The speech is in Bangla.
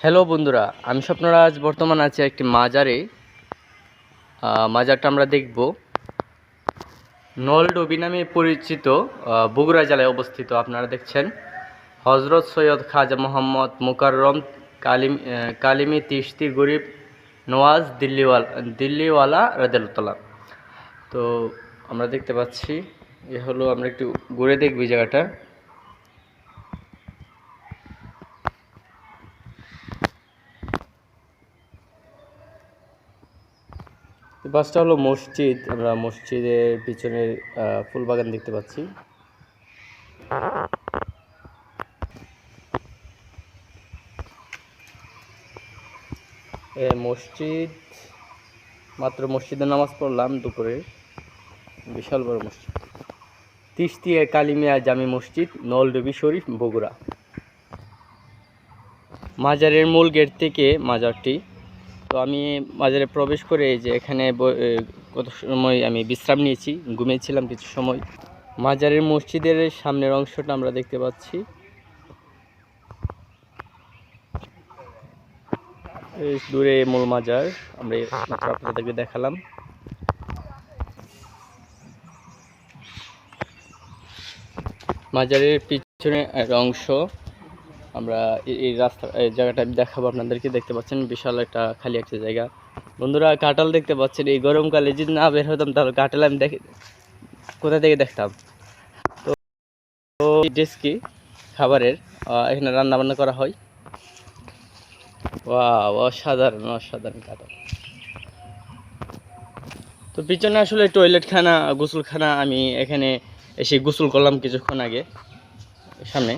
হ্যালো বন্ধুরা। আমি স্বপ্নরাজ, বর্তমান আছি একটি মাজারে। মাজারটা আমরা দেখব। নলডবি নামে পরিচিত বগুড়া জেলায় অবস্থিত, আপনারা দেখছেন। হজরত সৈয়দ খাজা মোহাম্মদ মুকাররম কালিম কালিমি তিস্তি গরিব নওয়াজ দিল্লিওয়ালা দিল্লিওয়ালা রাদেলতলা তো আমরা দেখতে পাচ্ছি, এ হলো আমরা একটু ঘুরে দেখবি জায়গাটা। এই বাসটা হলো মসজিদ আমরা মসজিদের পিছনের আহ, ফুল বাগান দেখতে পাচ্ছি। মসজিদ মাত্র মসজিদে নামাজ পড়লাম দুপুরে। বিশাল বড় মসজিদ। তিস্তিয়া কালিমিয়া জামি মসজিদ নলডবি শরীফ বগুড়া। মাজারের মূল গেট থেকে মাজারটি তো আমি মাজারে প্রবেশ করে যে এখানে কত সময় আমি বিশ্রাম নিয়েছি, ঘুমিয়েছিলাম কিছু সময়। মাজারের মসজিদের সামনের অংশটা আমরা দেখতে পাচ্ছি। দূরে মূল মাজার, আমরা আপনাদেরকে দেখালাম। মাজারের পিছনে অংশ আমরা এই- রাস্তা এই জায়গাটা আমি দেখাবো আপনাদেরকে। দেখতে পাচ্ছেন বিশাল একটা খালি একটা জায়গা। বন্ধুরা, কাঁঠাল দেখতে পাচ্ছেন। এই গরমকালে যদি না বের হতাম, তাহলে কাঁঠাল আমি দেখে কোথা থেকে দেখতাম? তো ডেস্কি খাবারের এখানে রান্না বান্না করা হয়। ওয়াও, অসাধারণ অসাধারণ কাঁঠাল। তো পিছনে আসলে টয়লেটখানা, গোসলখানা আমি এখানে এসে গোসল করলাম কিছুক্ষণ আগে, সামনে।